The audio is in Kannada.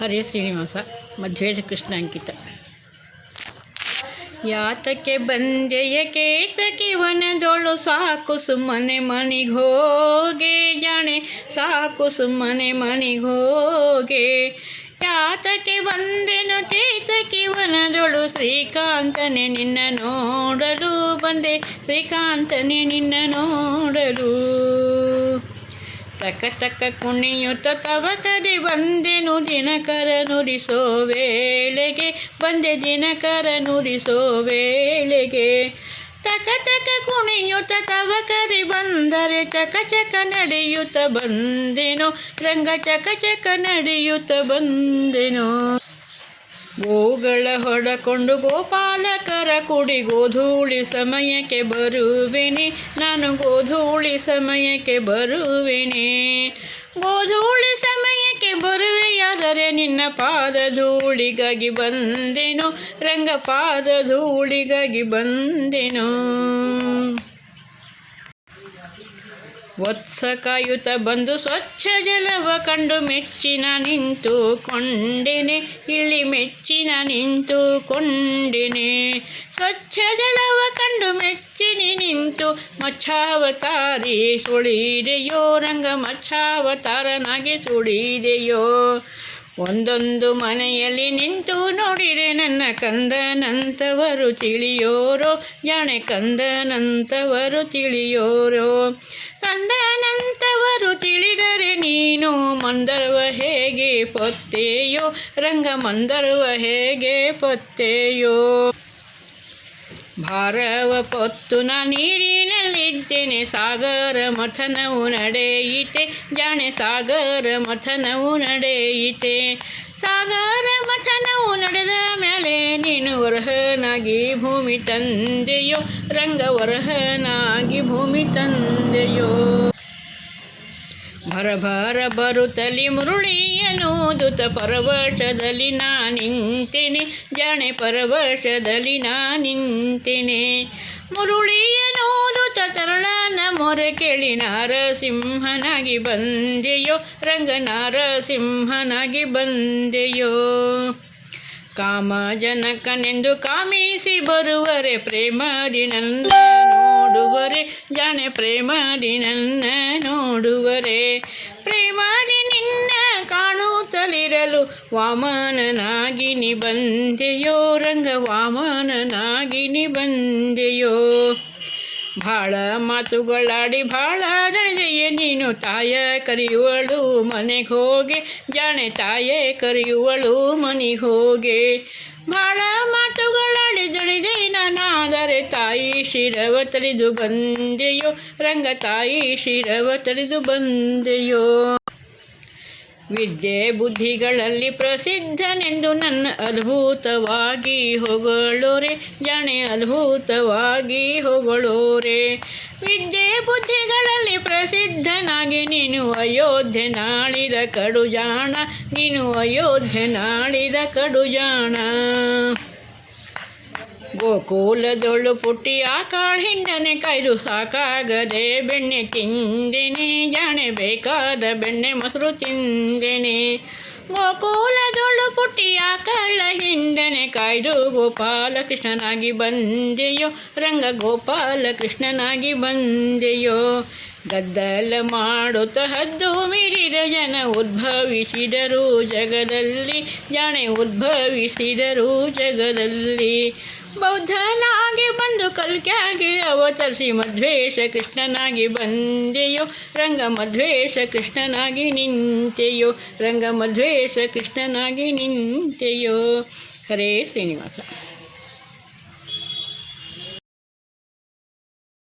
ಹರೇ ಶ್ರೀನಿವಾಸ ಮಧ್ವೇಶ ಕೃಷ್ಣ ಅಂಕಿತ. ಯಾತಕ್ಕೆ ಬಂದೆಯ ಕೇತಕಿ ವನದೊಳು ಸಾಕು ಸುಮ್ಮನೆ ಮನಿಗೋಗೆ ಜಾಣೆ, ಸಾಕು ಸುಮ್ಮನೆ ಮನಿಗೋಗೆ ಯಾತಕ್ಕೆ ಬಂದೆನು ಕೇತಕಿ ವನದೊಳು ಶ್ರೀಕಾಂತನೇ ನಿನ್ನ ನೋಡಲು ಬಂದೆ. ಶ್ರೀಕಾಂತನೇ ನಿನ್ನ ನೋಡಲು ತಕ್ಕ ತಕ್ಕ ಕುಣಿಯುತ್ತ ತವ ಕರೆ ಬಂದೆನು ದಿನಕರ ನುರಿಸೋ ವೇಳೆಗೆ, ಬಂದೆ ದಿನಕರ ನುರಿಸೋ ವೇಳೆಗೆ. ತಕ ತಕ ಕುಣಿಯುತ್ತ ತವ ಕರಿ ಬಂದರೆ ಚಕ ಚಕ ನಡೆಯುತ್ತ ಬಂದೆನು, ರಂಗ ಚಕ ಚಕ ನಡೆಯುತ್ತ ಬಂದೆನು. ಗೋಗಳ ಹೊಡಕೊಂಡು ಗೋಪಾಲಕರ ಕುಡಿ ಗೋಧೂಳಿ ಸಮಯಕ್ಕೆ ಬರುವೆನೆ. ನಾನು ಗೋಧೂಳಿ ಸಮಯಕ್ಕೆ ಬರುವೆನೆ. ಗೋಧೂಳಿ ಸಮಯಕ್ಕೆ ಬರುವೆಯಾದರೆ ನಿನ್ನ ಪಾದ ಧೂಳಿಗಾಗಿ ಬಂದೆನು. ರಂಗ ಪಾದ ಧೂಳಿಗಾಗಿ ಬಂದೆನು. ವತ್ಸ ಕಾಯುತ ಬಂದು ಸ್ವಚ್ಛ ಜಲವ ಕಂಡು ಮೆಚ್ಚಿನ ನಿಂತು ಕೊಂಡೆನೆ ಇಲ್ಲಿ ಮೆಚ್ಚಿನ ನಿಂತು ಕೊಂಡೆನೆ. ಸ್ವಚ್ಛ ಜಲವ ಕಂಡು ಮೆಚ್ಚಿನಿ ನಿಂತು, ಮಚ್ಚಾವತಾರಿ ಸುಳಿದೆಯೋ, ರಂಗ ಮಚ್ಚಾವತಾರನಾಗಿ ಸುಳಿದೆಯೋ. ಒಂದೊಂದು ಮನೆಯಲ್ಲಿ ನಿಂತು ನೋಡಿದೆ ನನ್ನ ಕಂದನಂತವರು ತಿಳಿಯೋರೋ ಜಾಣೆ ಕಂದನಂತವರು ತಿಳಿಯೋರೋ. ಕಂದನಂತವರು ತಿಳಿದರೆ ನೀನು ಮಂದರ್ವ ಹೇಗೆ ಪೊತ್ತೆಯೋ? ರಂಗ ಮಂದರ್ವ ಹೇಗೆ ಪೊತ್ತೆಯೋ? ಭಾರವ ಪೊತ್ತು ನಾ ನೀರಿನಲ್ಲಿದ್ದೇನೆ, ಸಾಗರ ಮಥನವು ನಡೆಯಿತೆ. ಜಾಣೆ ಸಾಗರ ಮಥನವು ನಡೆಯಿತೆ. ಸಾಗರ ಮಥನವು ನಡೆದ ಭೂಮಿ ತಂದೆಯೋ, ರಂಗವರಹನಾಗಿ ಭೂಮಿ ತಂದೆಯೋ. ಬರ ಬರುತ್ತಲಿ ಮುರುಳಿಯನೂದುತ ಪರವಶದಲ್ಲಿ ನಾ ನಿಂತೆನೆ ಜಾಣೆ ಪರವಶದಲ್ಲಿ ನಾ ನಿಂತೆನೆ ಮುರುಳಿಯನೂದುತ ತರಳನ ಮೊರೆ ಕೇಳಿ ನಾರಸಿಂಹನಾಗಿ ಬಂದೆಯೋ ರಂಗ ನಾರಸಿಂಹನಾಗಿ ಬಂದೆಯೋ. ಕಾಮ ಜನಕನೆಂದು ಕಾಮಿಸಿ ಬರುವರೆ ಪ್ರೇಮದಿ ನನ್ನ ನೋಡುವರೆ, ಜಾಣೆ ಪ್ರೇಮದಿ ನನ್ನ ನೋಡುವರೆ. ಪ್ರೇಮದಿ ನಿನ್ನ ಕಾಣುತ್ತಲಿರಲು ವಾಮನನಾಗಿ ನಿ ಬಂದೆಯೋ ರಂಗ ವಾಮನನಾಗಿ ನಿ ಬಂದೆಯೋ ಭಾಳ ಮಾತುಗಳಾಡಿ ಭಾಳ ನಡೆದೆಯೇ ನೀನು ತಾಯ ಕರೆಯುವಳು, ಮನೆಗೆ ಹೋಗಿ ಜಾಣೆ ತಾಯೇ ಕರೆಯುವಳು, ಮನೆಗೆ ಹೋಗಿ. ಭಾಳ ಮಾತುಗಳಾಡಿ ದಣಿದೆ ನಾನಾದರೆ ತಾಯಿ ಶಿರವ ತಡೆದು ಬಂದೆಯೋ, ರಂಗ ತಾಯಿ ಶಿರವ ತಡೆದು ಬಂದೆಯೋ. ವಿದ್ಯೆ ಬುದ್ಧಿಗಳಲ್ಲಿ ಪ್ರಸಿದ್ಧನೆಂದು ನನ್ನ ಅದ್ಭುತವಾಗಿ ಹೊಗಳೋರೆ, ಜಾಣೆ ಅದ್ಭುತವಾಗಿ ಹೊಗಳೋರೆ. ವಿದ್ಯೆ ಬುದ್ಧಿಗಳಲ್ಲಿ ಪ್ರಸಿದ್ಧನಾಗಿ ನೀನು ಅಯೋಧ್ಯೆ ನಾಳಿದ ಕಡುಜಾಣ, ನೀನು ಅಯೋಧ್ಯೆ ನಾಳಿದ ಕಡುಜಾಣ. ಗೋಕುಲದೊಳು ಪುಟ್ಟಿ ಆಕಾಳ ಹಿಂಡನೆ ಕಾಯ್ದು ಸಾಕಾಗದೆ ಬೆಣ್ಣೆ ತಿಂದೆನೆ, ಜಾಣೆ ಬೇಕಾದ ಬೆಣ್ಣೆ ಮೊಸರು ತಿಂದೆನೆ. ಗೋಕುಲದೊಳು ಪುಟ್ಟಿ ಆಕಳ ಹಿಂಡನೆ ಕಾಯ್ದು ಗೋಪಾಲ ಕೃಷ್ಣನಾಗಿ ಬಂದೆಯೋ ರಂಗ ಗೋಪಾಲಕೃಷ್ಣನಾಗಿ ಬಂದೆಯೋ. ಗದ್ದಲ ಮಾಡುತ್ತ ಹದ್ದು ಮೀರಿದ ಜನ ಉದ್ಭವಿಸಿದರು ಜಗದಲ್ಲಿ, ಜಾಣೆ ಉದ್ಭವಿಸಿದರು ಜಗದಲ್ಲಿ. ಬೌದ್ಧನಾಗಿ ಬಂದು ಕಲ್ಕ್ಯಾಗಿ ಅವತರಿಸಿ ಮಧ್ವೇಷ ಕೃಷ್ಣನಾಗಿ ಬಂದೆಯೋ, ರಂಗ ಮಧ್ವೇಷ ಕೃಷ್ಣನಾಗಿ ನಿಂತೆಯೋ, ರಂಗ ಮಧ್ವೇಷ ಕೃಷ್ಣನಾಗಿ ನಿಂತೆಯೋ. ಹರೇ ಶ್ರೀನಿವಾಸ.